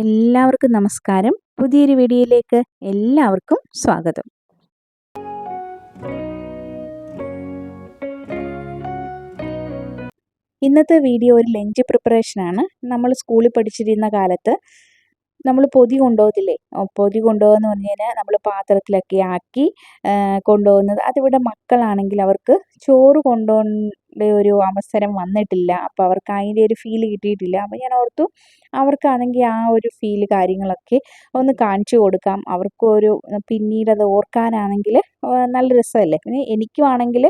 എല്ലാവർക്കും നമസ്കാരം. പുതിയൊരു വീഡിയോയിലേക്ക് എല്ലാവർക്കും സ്വാഗതം. ഇന്നത്തെ വീഡിയോ ഒരു ലഞ്ച് പ്രിപ്പറേഷനാണ്. നമ്മൾ സ്കൂളിൽ പഠിച്ചിരുന്ന കാലത്ത് നമ്മൾ പൊതി കൊണ്ടുപോകത്തില്ലേ? പൊതി കൊണ്ടുപോകുന്ന പറഞ്ഞു കഴിഞ്ഞാൽ നമ്മൾ പാത്രത്തിലൊക്കെ ആക്കി കൊണ്ടുപോകുന്നത്. അതിവിടെ മക്കളാണെങ്കിൽ അവർക്ക് ചോറ് കൊണ്ടുപോകേണ്ട ഒരു അവസരം വന്നിട്ടില്ല. അപ്പോൾ അവർക്ക് അതിന്റെ ഒരു ഫീൽ കിട്ടിയിട്ടില്ല. അപ്പോൾ ഞാൻ ഓർത്തു അവർക്കാണെങ്കിൽ ആ ഒരു ഫീൽ കാര്യങ്ങളൊക്കെ ഒന്ന് കാണിച്ചു കൊടുക്കാം. അവർക്കും ഒരു പിന്നീട് അത് ഓർക്കാനാണെങ്കിൽ നല്ല രസമല്ലേ? പിന്നെ എനിക്കുമാണെങ്കിൽ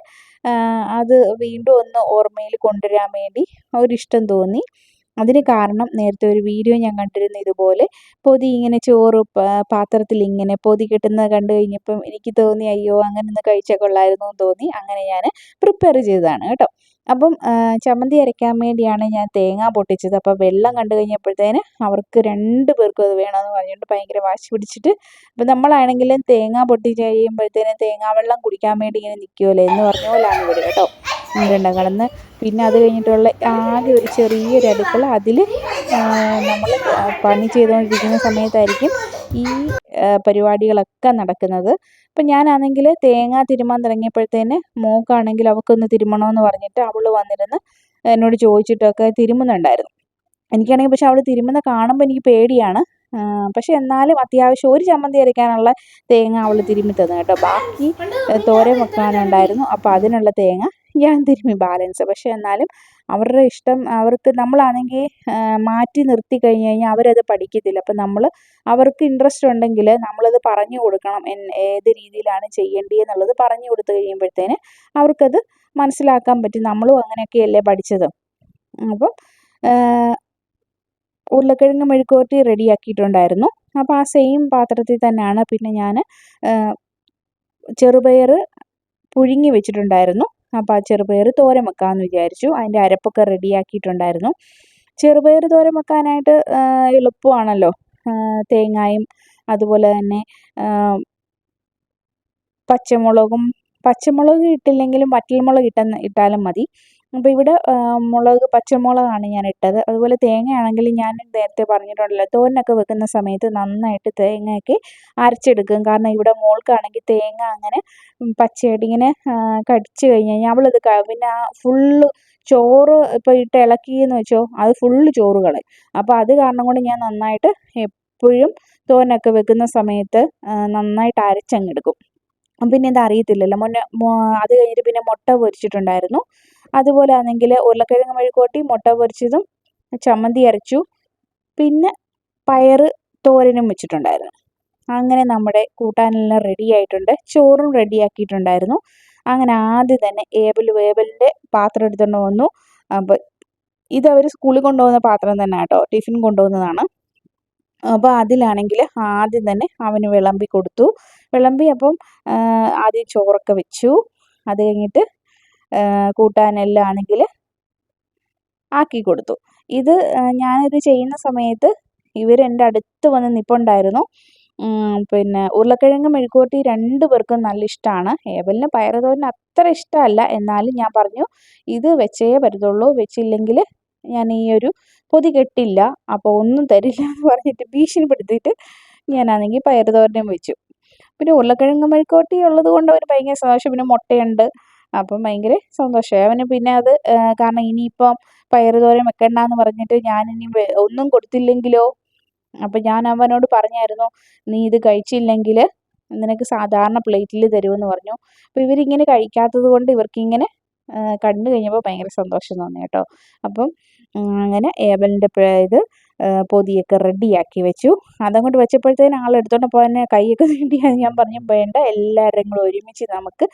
അത് വീണ്ടും ഒന്ന് ഓർമ്മയിൽ കൊണ്ടുവരാൻ വേണ്ടി ഒരിഷ്ടം തോന്നി. അതിന് കാരണം നേരത്തെ ഒരു വീഡിയോ ഞാൻ കണ്ടിരുന്നു ഇതുപോലെ. പൊതി ഇങ്ങനെ ചോറ് പാത്രത്തിൽ ഇങ്ങനെ പൊതി കിട്ടുന്നത് കണ്ടു കഴിഞ്ഞപ്പം എനിക്ക് തോന്നി അയ്യോ അങ്ങനെ ഒന്ന് കഴിച്ചാൽ കൊള്ളായിരുന്നു എന്ന് തോന്നി. അങ്ങനെ ഞാൻ പ്രിപ്പയർ ചെയ്തതാണ് കേട്ടോ. അപ്പം ചമ്മന്തി അരയ്ക്കാൻ വേണ്ടിയാണ് ഞാൻ തേങ്ങ പൊട്ടിച്ചത്. അപ്പോൾ വെള്ളം കണ്ടു കഴിഞ്ഞപ്പോഴത്തേന് അവർക്ക് രണ്ട് പേർക്കും അത് വേണമെന്ന് പറഞ്ഞുകൊണ്ട് ഭയങ്കര വാശി പിടിച്ചിട്ട് അപ്പം നമ്മളാണെങ്കിലും തേങ്ങ പൊട്ടിച്ച് കഴിയുമ്പോഴത്തേന് തേങ്ങാ വെള്ളം കുടിക്കാൻ വേണ്ടി ഇങ്ങനെ നിൽക്കുമല്ലോ എന്ന് പറഞ്ഞ പോലാണ് ഇവർ കേട്ടോ. രണ്ടാം കളന്ന് പിന്നെ അത് കഴിഞ്ഞിട്ടുള്ള ആകെ ഒരു ചെറിയൊരു അടുക്കള അതിൽ നമ്മൾ പണി ചെയ്തുകൊണ്ടിരിക്കുന്ന സമയത്തായിരിക്കും ഈ പരിപാടികളൊക്കെ നടക്കുന്നത്. അപ്പം ഞാനാണെങ്കിൽ തേങ്ങ തിരുമാൻ തുടങ്ങിയപ്പോഴത്തേന് മോക്കാണെങ്കിൽ അവൾക്കൊന്ന് തിരുമണമെന്ന് പറഞ്ഞിട്ട് അവൾ വന്നിരുന്ന് എന്നോട് ചോദിച്ചിട്ടൊക്കെ തിരുമുന്നുണ്ടായിരുന്നു. എനിക്കാണെങ്കിൽ പക്ഷെ അവൾ തിരുമുന്ന കാണുമ്പോൾ എനിക്ക് പേടിയാണ്. പക്ഷെ എന്നാലും അത്യാവശ്യം ഒരു ചമ്മന്തി അരയ്ക്കാനുള്ള തേങ്ങ അവൾ തിരുമ്മി തന്നു കേട്ടോ. ബാക്കി തോരൻ വെക്കാനുണ്ടായിരുന്നു. അപ്പോൾ അതിനുള്ള തേങ്ങ ഞാൻ തിരുമ്മി ബാലൻസ് പക്ഷേ എന്നാലും അവരുടെ ഇഷ്ടം അവർക്ക് നമ്മളാണെങ്കിൽ മാറ്റി നിർത്തി കഴിഞ്ഞ് കഴിഞ്ഞാൽ അവരത് പഠിക്കത്തില്ല. അപ്പം നമ്മൾ അവർക്ക് ഇൻട്രസ്റ്റ് ഉണ്ടെങ്കിൽ നമ്മളത് പറഞ്ഞു കൊടുക്കണം. ഏത് രീതിയിലാണ് ചെയ്യേണ്ടതെന്നുള്ളത് പറഞ്ഞു കൊടുത്തു കഴിയുമ്പോഴത്തേന് അവർക്കത് മനസ്സിലാക്കാൻ പറ്റും. നമ്മളും അങ്ങനെയൊക്കെയല്ലേ പഠിച്ചത്. അപ്പം ഉരുളക്കിഴങ്ങ് മെഴുക്കുവരട്ടി റെഡിയാക്കിയിട്ടുണ്ടായിരുന്നു. അപ്പോൾ ആ സെയിം പാത്രത്തിൽ തന്നെയാണ് പിന്നെ ഞാൻ ചെറുപയർ പുഴുങ്ങി വെച്ചിട്ടുണ്ടായിരുന്നു. അപ്പോൾ ആ ചെറുപയർ തോരൻ വെക്കാമെന്ന് വിചാരിച്ചു. അതിന്റെ അരപ്പൊക്കെ റെഡിയാക്കിയിട്ടുണ്ടായിരുന്നു ചെറുപയർ തോരൻ വെക്കാനായിട്ട് എളുപ്പമാണല്ലോ. തേങ്ങായും അതുപോലെ തന്നെ പച്ചമുളകും പച്ചമുളക് ഇട്ടില്ലെങ്കിലും വറ്റൽമുളക് കിട്ടുന്ന ഇട്ടാലും മതി. അപ്പോൾ ഇവിടെ മുളക് പച്ചമുളകാണ് ഞാൻ ഇട്ടത്. അതുപോലെ തേങ്ങയാണെങ്കിൽ ഞാൻ നേരത്തെ പറഞ്ഞിട്ടുണ്ടല്ലോ തോരനൊക്കെ വെക്കുന്ന സമയത്ത് നന്നായിട്ട് തേങ്ങയൊക്കെ അരച്ചെടുക്കും. കാരണം ഇവിടെ മോൾക്കാണെങ്കിൽ തേങ്ങ അങ്ങനെ പച്ചയായിട്ട് ഇങ്ങനെ കടിച്ചു കഴിഞ്ഞ് കഴിഞ്ഞാൽ അവളത് പിന്നെ ആ ഫുള്ള് ചോറ് ഇപ്പോൾ ഇട്ട് ഇളക്കിയെന്ന് വെച്ചോ അത് ഫുള്ള് ചോറ് കളയും അപ്പോൾ അത് കാരണം കൊണ്ട് ഞാൻ നന്നായിട്ട് എപ്പോഴും തോരനൊക്കെ വെക്കുന്ന സമയത്ത് നന്നായിട്ട് അരച്ചങ്ങെടുക്കും പിന്നെ ഇത് അറിയത്തില്ലല്ലോ. മുന്നേ അത് കഴിഞ്ഞിട്ട് പിന്നെ മുട്ട പൊരിച്ചിട്ടുണ്ടായിരുന്നു. അതുപോലെ ആണെങ്കിൽ ഉരുളക്കിഴങ്ങ് മെഴുക്കുവരട്ടി മുട്ട പൊരിച്ചതും ചമ്മന്തി അരച്ചു. പിന്നെ പയർ തോരനും വെച്ചിട്ടുണ്ടായിരുന്നു. അങ്ങനെ നമ്മുടെ കൂട്ടാനെല്ലാം റെഡി ആയിട്ടുണ്ട്. ചോറും റെഡിയാക്കിയിട്ടുണ്ടായിരുന്നു അങ്ങനെ ആദ്യം തന്നെ ഏബൽ വേബലിന്റെ പാത്രം എടുത്തുകൊണ്ട് വന്നു. അപ്പോൾ ഇതവർ സ്കൂളിൽ കൊണ്ടുപോകുന്ന പാത്രം തന്നെ കേട്ടോ ടിഫിൻ കൊണ്ടുപോകുന്നതാണ് അപ്പോൾ അതിലാണെങ്കിൽ ആദ്യം തന്നെ അവന് വിളമ്പി കൊടുത്തു. വിളമ്പി അപ്പം ആദ്യം ചോറൊക്കെ വെച്ചു. അത് കഴിഞ്ഞിട്ട് കൂട്ടാനെല്ലാം ആണെങ്കിൽ ആക്കി കൊടുത്തു. ഇത് ഞാനിത് ചെയ്യുന്ന സമയത്ത് ഇവർ അടുത്ത് വന്ന് നിപ്പുണ്ടായിരുന്നു. പിന്നെ ഉരുളക്കിഴങ്ങ് മെഴുക്കുവരട്ടി രണ്ട് പേർക്കും നല്ല ഇഷ്ടമാണ് ഏബലിന് പയറുതോരൻ അത്ര ഇഷ്ടമല്ല. എന്നാലും ഞാൻ പറഞ്ഞു ഇത് വെച്ചേ പറ്റത്തുള്ളൂ. വെച്ചില്ലെങ്കിൽ ഞാൻ ഈ ഒരു പൊതി കെട്ടില്ല. അപ്പോൾ ഒന്നും തരില്ല എന്ന് പറഞ്ഞിട്ട് ഭീഷണിപ്പെടുത്തിയിട്ട് ഞാനാണെങ്കിൽ പയറുതോരനും വെച്ചു. പിന്നെ ഉരുളക്കിഴങ്ങ് മെഴുക്കുവരട്ടി ഉള്ളത് കൊണ്ട് അവർ ഭയങ്കര സന്തോഷം. പിന്നെ മുട്ടയുണ്ട്. അപ്പം ഭയങ്കര സന്തോഷമായി അവന് പിന്നെ അത് കാരണം ഇനിയിപ്പം പയറുതോരൻ വെക്കണ്ടെന്ന് പറഞ്ഞിട്ട് ഞാനിനി ഒന്നും കൊടുത്തില്ലെങ്കിലോ? അപ്പം ഞാൻ അവനോട് പറഞ്ഞായിരുന്നു നീ ഇത് കഴിച്ചില്ലെങ്കിൽ നിനക്ക് സാധാരണ പ്ലേറ്റിൽ തരുമെന്ന് പറഞ്ഞു. അപ്പോൾ ഇവരിങ്ങനെ കഴിക്കാത്തത് കൊണ്ട് ഇവർക്കിങ്ങനെ കണ്ടു കഴിഞ്ഞപ്പോൾ ഭയങ്കര സന്തോഷം തോന്നി കേട്ടോ. അപ്പം അങ്ങനെ ഏബലിന്റെ ഇത് പൊതിയൊക്കെ റെഡിയാക്കി വെച്ചു. അതങ്ങോട്ട് വെച്ചപ്പോഴത്തേന് ആൾ എടുത്തോണ്ട് പോകാൻ കൈയൊക്കെ നീട്ടിയാൽ ഞാൻ പറഞ്ഞു വേണ്ട എല്ലാവരും കൂടെ ഒരുമിച്ച് നമുക്ക്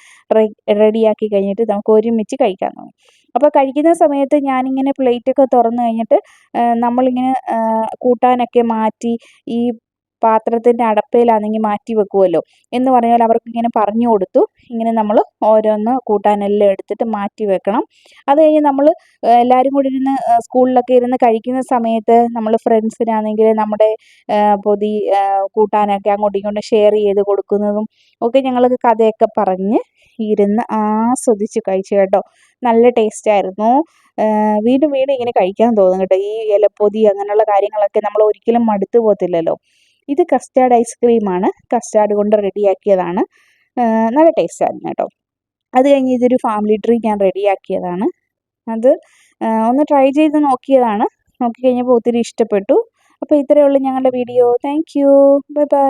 റെഡിയാക്കി കഴിഞ്ഞിട്ട് നമുക്ക് ഒരുമിച്ച് കഴിക്കാൻ തോന്നി അപ്പോൾ കഴിക്കുന്ന സമയത്ത് ഞാനിങ്ങനെ പ്ലേറ്റൊക്കെ തുറന്നു കഴിഞ്ഞിട്ട് നമ്മളിങ്ങനെ കൂട്ടാനൊക്കെ മാറ്റി ഈ പാത്രത്തിന്റെ അടപ്പയിലാണെങ്കിൽ മാറ്റി വെക്കുമല്ലോ എന്ന് പറഞ്ഞാൽ അവർക്ക് ഇങ്ങനെ പറഞ്ഞു കൊടുത്തു. ഇങ്ങനെ നമ്മൾ ഓരോന്ന് കൂട്ടാനെല്ലാം എടുത്തിട്ട് മാറ്റി വെക്കണം. അത് കഴിഞ്ഞ് നമ്മൾ എല്ലാവരും കൂടി ഇരുന്ന് സ്കൂളിലൊക്കെ ഇരുന്ന് കഴിക്കുന്ന സമയത്ത് നമ്മൾ ഫ്രണ്ട്സിനാണെങ്കിൽ നമ്മുടെ പൊതി കൂട്ടാനൊക്കെ അങ്ങോട്ടും ഇങ്ങോട്ടും ഷെയർ ചെയ്ത് കൊടുക്കുന്നതും ഒക്കെ ഞങ്ങൾക്ക് കഥയൊക്കെ പറഞ്ഞ് ഇരുന്ന് ആസ്വദിച്ച് കഴിച്ചു കേട്ടോ. നല്ല ടേസ്റ്റ് ആയിരുന്നു. വീണ്ടും വീണ്ടും ഇങ്ങനെ കഴിക്കാൻ തോന്നും കേട്ടോ. ഈ ഇലപ്പൊതി അങ്ങനെയുള്ള കാര്യങ്ങളൊക്കെ നമ്മൾ ഒരിക്കലും മടുത്തു പോകത്തില്ലല്ലോ. ഇത് കസ്റ്റാർഡ് ഐസ്ക്രീമാണ് കസ്റ്റാർഡ് കൊണ്ട് റെഡിയാക്കിയതാണ് നല്ല ടേസ്റ്റ് ആയിരുന്നു കേട്ടോ. അത് കഴിഞ്ഞ് ഇതൊരു ഫാമിലി ട്രീ ഞാൻ റെഡിയാക്കിയതാണ് അത് ഒന്ന് ട്രൈ ചെയ്ത് നോക്കിയതാണ്. നോക്കി കഴിഞ്ഞപ്പോൾ ഒത്തിരി ഇഷ്ടപ്പെട്ടു. അപ്പോൾ ഇത്രയേ ഉള്ളൂ ഞങ്ങളുടെ video thank you bye bye